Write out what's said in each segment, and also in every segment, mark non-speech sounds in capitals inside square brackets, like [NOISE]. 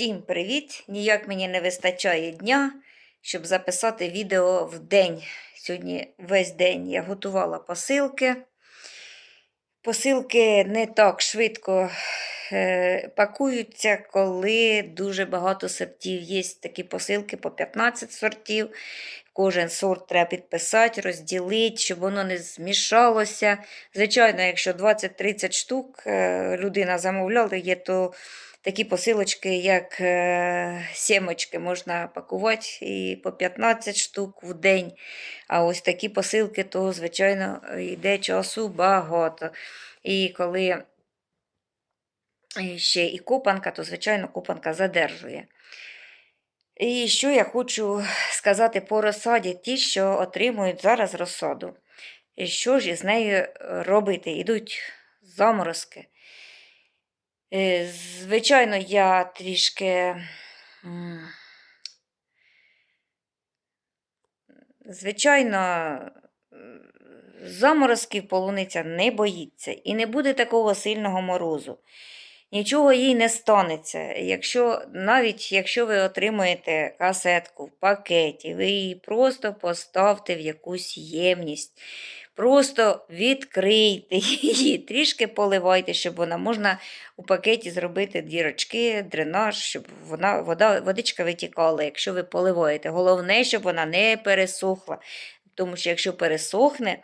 Всім привіт! Ніяк мені не вистачає дня, щоб записати відео в день. Сьогодні весь день я готувала посилки. Посилки не так швидко е, пакуються, коли дуже багато сортів. Є такі посилки по 15 сортів. Кожен сорт треба підписати, розділити, щоб воно не змішалося. Звичайно, якщо 20-30 штук е, людина замовляла, є, то такі посилочки, як е, сімочки, можна пакувати і по 15 штук в день. А ось такі посилки, то, звичайно, йде часу багато. І коли ще і копанка, то, звичайно, копанка задержує. І що я хочу сказати по розсаді, ті, що отримують зараз розсаду. І що ж із нею робити? Ідуть заморозки. Е, Звичайно, я трішки. Звичайно, заморозків полуниця не боїться і не буде такого сильного морозу. Нічого їй не станеться. Якщо, навіть якщо ви отримуєте касетку в пакеті, ви її просто поставте в якусь ємність. Просто відкрийте її, трішки поливайте, щоб вона можна у пакеті зробити дірочки, дренаж, щоб вона, вода, водичка витікала, якщо ви поливаєте. Головне, щоб вона не пересохла. Тому що якщо пересохне,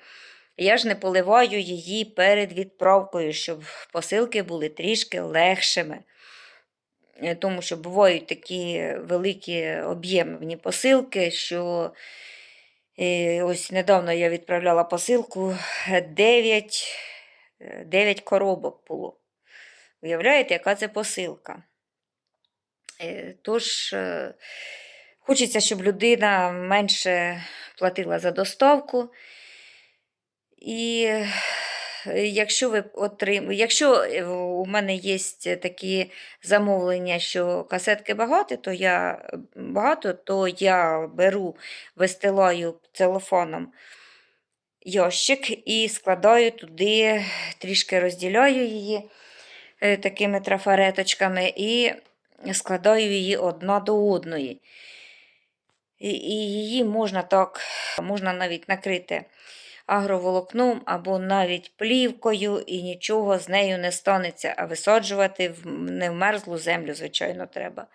я ж не поливаю її перед відправкою, щоб посилки були трішки легшими. Е, Тому що бувають такі великі об'ємні посилки, що е, ось недавно я відправляла посилку 9, 9 коробок було. Уявляєте, яка це посилка? Е, Тож, е, хочеться, щоб людина менше платила за доставку. І е, якщо ви отрим... якщо е, у мене є такі замовлення, що касетки багато, то я багато, то я беру, вистилаю целофаном ящик і складаю туди, трішки розділяю її е, такими трафареточками і складаю її одна до одної. І її можна так, можна навіть накрити агроволокном або навіть плівкою, і нічого з нею не станеться, а висаджувати в не в землю, звичайно, треба.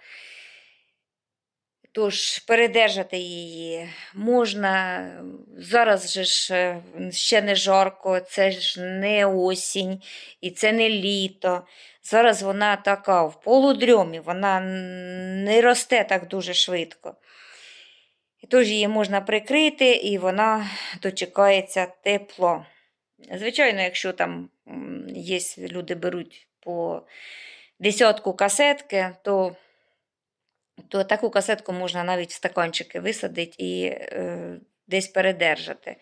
Тож, передержати її можна. Зараз же ж е, ще не жарко, це ж не осінь і це не літо. Зараз вона така в полудрьомі, вона не росте так дуже швидко. Тож її можна прикрити, і вона дочекається тепло. Звичайно, якщо там є люди беруть по десятку касетки, то, то таку касетку можна навіть в стаканчики висадити і е, десь передержати.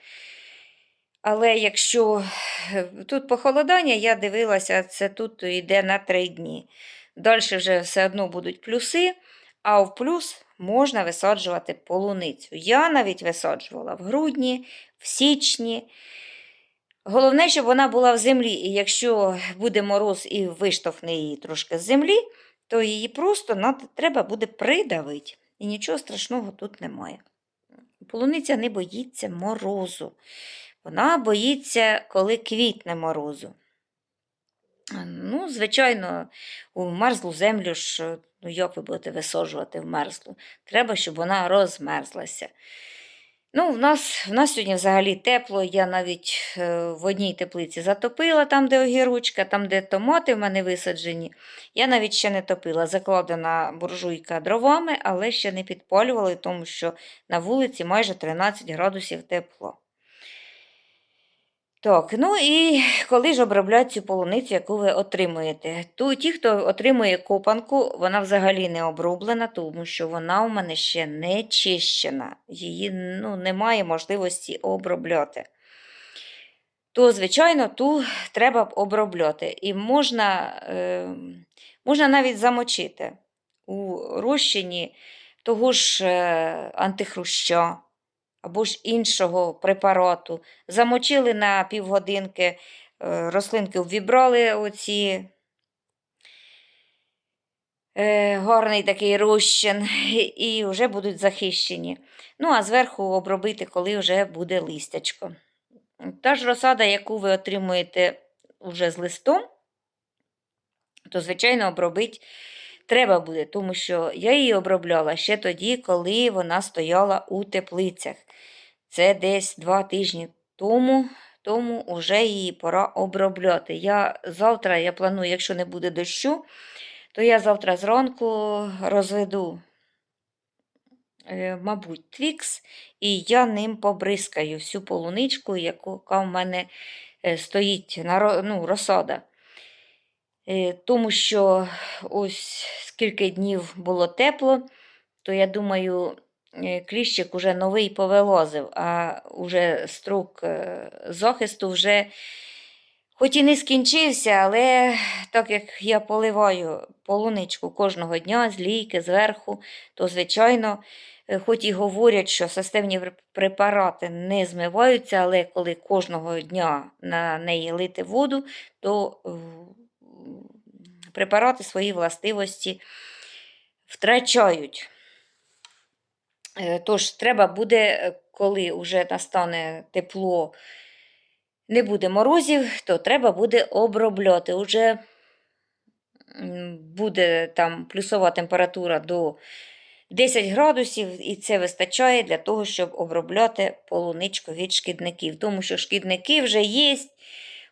Але якщо е, тут похолодання, я дивилася, це тут йде на 3 дні. Далі вже все одно будуть плюси, а в плюс можна висаджувати полуницю. Я навіть висаджувала в грудні, в січні. Головне, щоб вона була в землі, і якщо буде мороз і виштовхне її трошки з землі, то її просто треба буде придавити. І нічого страшного тут немає. Полуниця не боїться морозу. Вона боїться, коли квітне морозу. Ну, звичайно, у мерзлу землю ж, ну як ви будете висаджувати в мерзлу? Треба, щоб вона розмерзлася. Ну, в нас, в нас сьогодні взагалі тепло. Я навіть е, в одній теплиці затопила, там, де огірочка, там, де томати в мене висаджені. Я навіть ще не топила. Закладена буржуйка дровами, але ще не підпалювала, тому що на вулиці майже 13 градусів тепло. Так, ну і коли ж обробляти цю полуницю, яку ви отримуєте? То ті, хто отримує копанку, вона взагалі не оброблена, тому що вона у мене ще не чищена. Її ну, немає можливості обробляти. То, звичайно, ту треба обробляти. І можна, е, можна навіть замочити у розчині того ж е, антихруща або ж іншого препарату. Замочили на півгодинки, е, рослинки ввібрали оці е, гарний такий розчин, [LAUGHS] і вже будуть захищені. Ну, а зверху обробити, коли вже буде листячко. Та ж розсада, яку ви отримуєте вже з листом, то, звичайно, обробити треба буде, тому що я її обробляла ще тоді, коли вона стояла у теплицях. Це десь два тижні тому, тому вже її пора обробляти. Я завтра, я планую, якщо не буде дощу, то я завтра зранку розведу, е, мабуть, твікс, і я ним побризкаю всю полуничку, яка в мене е, стоїть на ну, розсада. Е, Тому що ось скільки днів було тепло, то я думаю, кліщик уже новий повилазив, а уже строк е, захисту вже, хоч і не скінчився, але так як я поливаю полуничку кожного дня з лійки, зверху, то, звичайно, е, хоч і говорять, що системні препарати не змиваються, але коли кожного дня на неї лити воду, то е, препарати свої властивості втрачають. Е, Тож треба буде, е, коли вже настане тепло, не буде морозів, то треба буде обробляти. Уже буде там плюсова температура до 10 градусів, і це вистачає для того, щоб обробляти полуничку від шкідників. Тому що шкідники вже є.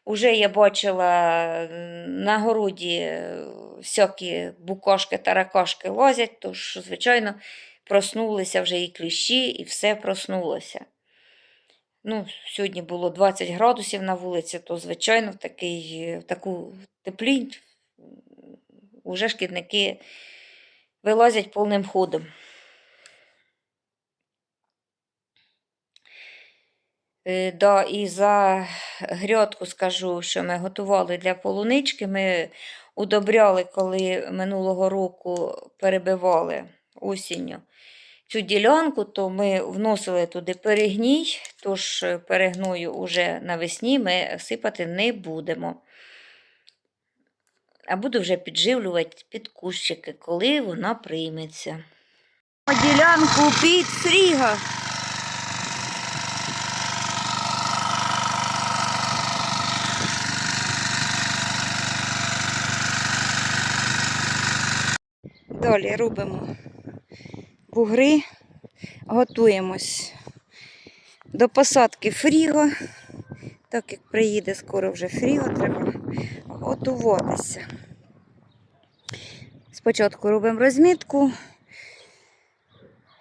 Уже я бачила на городі е, всякі букашки, таракашки лазять, тож, звичайно, проснулися вже і кліщі, і все проснулося. Ну, сьогодні було 20 градусів на вулиці, то, звичайно, в, такий, в таку теплінь вже шкідники вилазять повним ходом. Е, Да, і за грядку скажу, що ми готували для полунички. Ми удобряли, коли минулого року перебивали осінню цю ділянку, то ми вносили туди перегній, тож е, перегною уже навесні ми сипати не будемо. А буду вже підживлювати під кущики, коли вона прийметься. Ділянку під сріга. Далі робимо бугри, готуємось до посадки фріго. Так як приїде скоро вже фріго, треба готуватися. Спочатку робимо розмітку,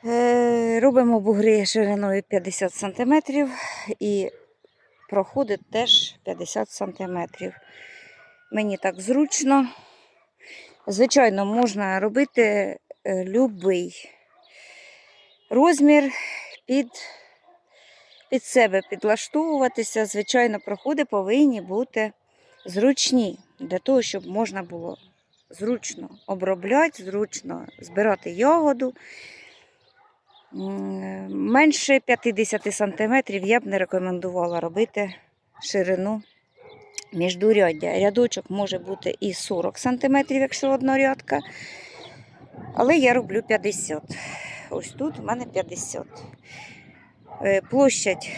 Е, робимо бугри шириною 50 см і проходить теж 50 см. Мені так зручно. Звичайно, можна робити е, любий розмір під, під себе підлаштовуватися. Звичайно, проходи повинні бути зручні для того, щоб можна було зручно обробляти, зручно збирати ягоду. Менше 50 см я б не рекомендувала робити ширину міждуряддя. Рядочок може бути і 40 см, якщо однорядка. Але я роблю 50. Ось тут в мене 50. Е, Площадь,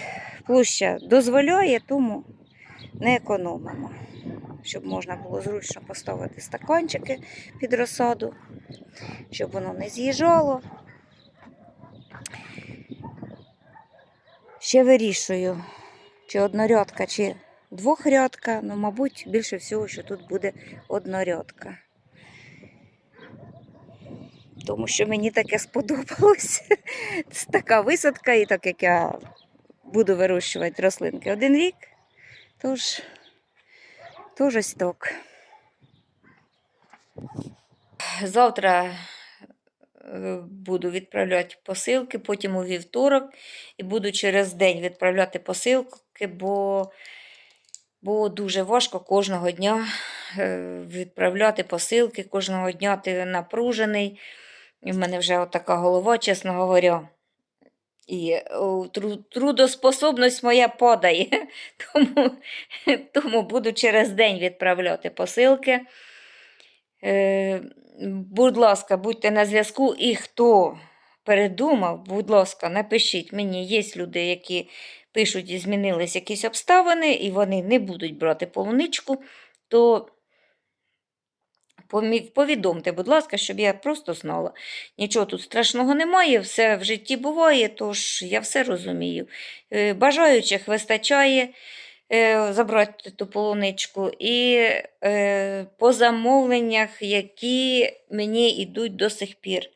площа дозволяє, тому не економимо. Щоб можна було зручно поставити стаканчики під розсаду, щоб воно не з'їжджало. Ще вирішую, чи однорядка, чи двохрядка. Ну, мабуть, більше всього, що тут буде однорядка. Тому що мені таке сподобалось. [LAUGHS] Це така висадка, і так як я буду вирощувати рослинки один рік, тож, тож ось так. Завтра е, буду відправляти посилки, потім у вівторок і буду через день відправляти посилки, бо, бо дуже важко кожного дня е, відправляти посилки, кожного дня ти напружений. І в мене вже така голова, чесно говоря. І трудоспособність моя падає, [LAUGHS] тому, [LAUGHS] тому буду через день відправляти посилки. Е, будь ласка, будьте на зв'язку. І хто передумав, будь ласка, напишіть мені. Є люди, які пишуть, і змінились якісь обставини, і вони не будуть брати полуничку, то повідомте, будь ласка, щоб я просто знала. Нічого тут страшного немає, все в житті буває, тож я все розумію. Е, Бажаючих вистачає е, забрати ту полуничку. І е, по замовленнях, які мені йдуть до сих пір.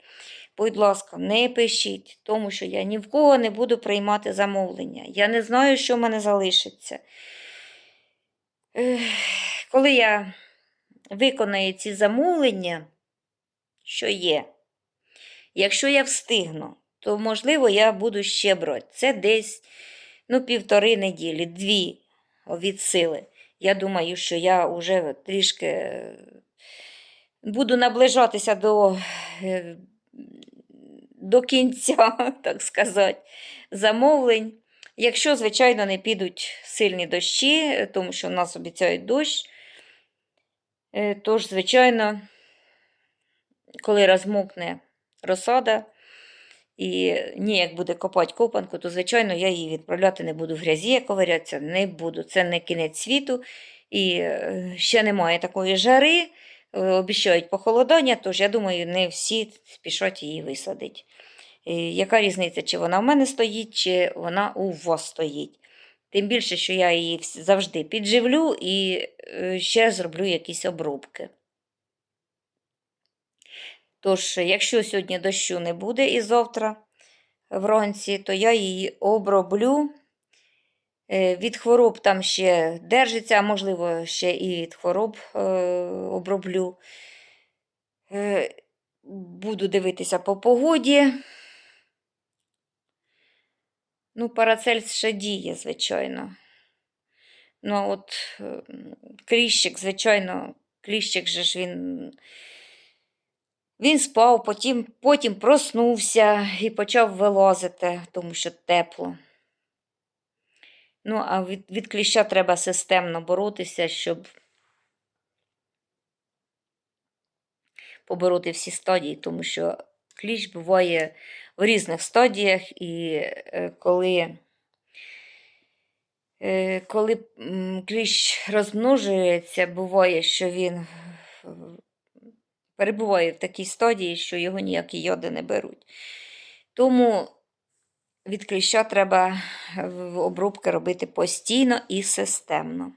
Будь ласка, не пишіть, тому що я ні в кого не буду приймати замовлення. Я не знаю, що в мене залишиться. Коли я виконаю ці замовлення, що є, якщо я встигну, то, можливо, я буду ще брати. Це десь ну, півтори неділі, дві від сили. Я думаю, що я вже трішки е, буду наближатися до, е, до кінця, [LAUGHS] так сказати, замовлень. Якщо, звичайно, не підуть сильні дощі, тому що в нас обіцяють дощ, е, тож, звичайно, коли розмокне розсада і ніяк буде копати копанку, то, звичайно, я її відправляти не буду в грязі, я ковирятися не буду. Це не кінець світу. І е, ще немає такої жари, е, обіцяють похолодання, тож я думаю, не всі спішать її висадити. Е, Яка різниця, чи вона в мене стоїть, чи вона у вас стоїть? Тим більше, що я її завжди підживлю і е, ще зроблю якісь обробки. Тож, якщо сьогодні дощу не буде і завтра вранці, то я її оброблю. Е, Від хвороб там ще держиться, а можливо, ще і від хвороб е, оброблю. Буду дивитися по погоді. Ну, парацельс ще діє, звичайно. Ну, от е, кліщик, звичайно, кліщик же ж він. Він спав, потім, потім проснувся і почав вилазити, тому що тепло. Ну, а від, від кліща треба системно боротися, щоб побороти всі стадії, тому що кліщ буває в різних стадіях, і е, коли, е, коли кліщ розмножується, буває, що він е, перебуває в такій стадії, що його ніякі йоди не беруть. Тому від кліща треба обробки робити постійно і системно.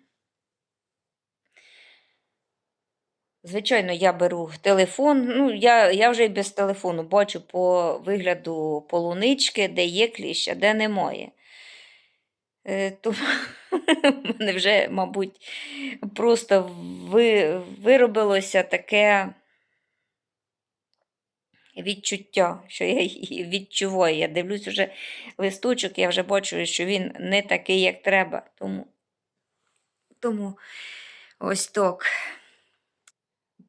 Звичайно, я беру телефон. Ну, я, я вже без телефону бачу по вигляду полунички, де є кліщ, а де немає. Е, Тому [LAUGHS] мене вже, мабуть, просто ви, виробилося таке відчуття, що я відчуваю. Я дивлюсь вже листочок, я вже бачу, що він не такий, як треба. Тому, тому ось так.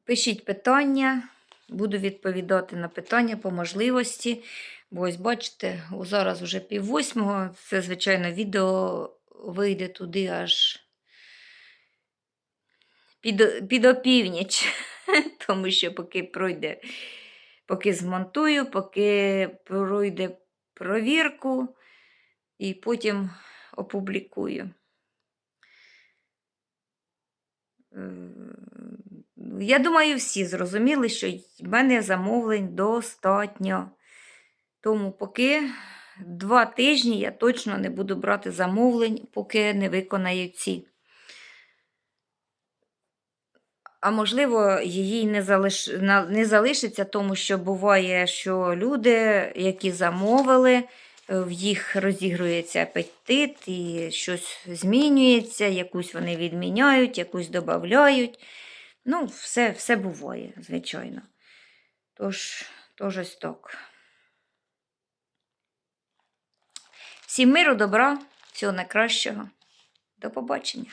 Пишіть питання, буду відповідати на питання по можливості. Бо ось бачите, зараз вже пів восьмого. Це, звичайно, відео вийде туди аж під, під опівніч. [LAUGHS] Тому що поки пройде, поки змонтую, поки пройде провірку, і потім опублікую. Я думаю, всі зрозуміли, що в мене замовлень достатньо. Тому поки два тижні я точно не буду брати замовлень, поки не виконаю ці. А можливо, її не, залиш... не залишиться, тому що буває, що люди, які замовили, в їх розігрується апетит і щось змінюється, якусь вони відміняють, якусь додають. Ну, все, все буває, звичайно. Тож, тож ось так. Всім миру, добра, всього найкращого. До побачення.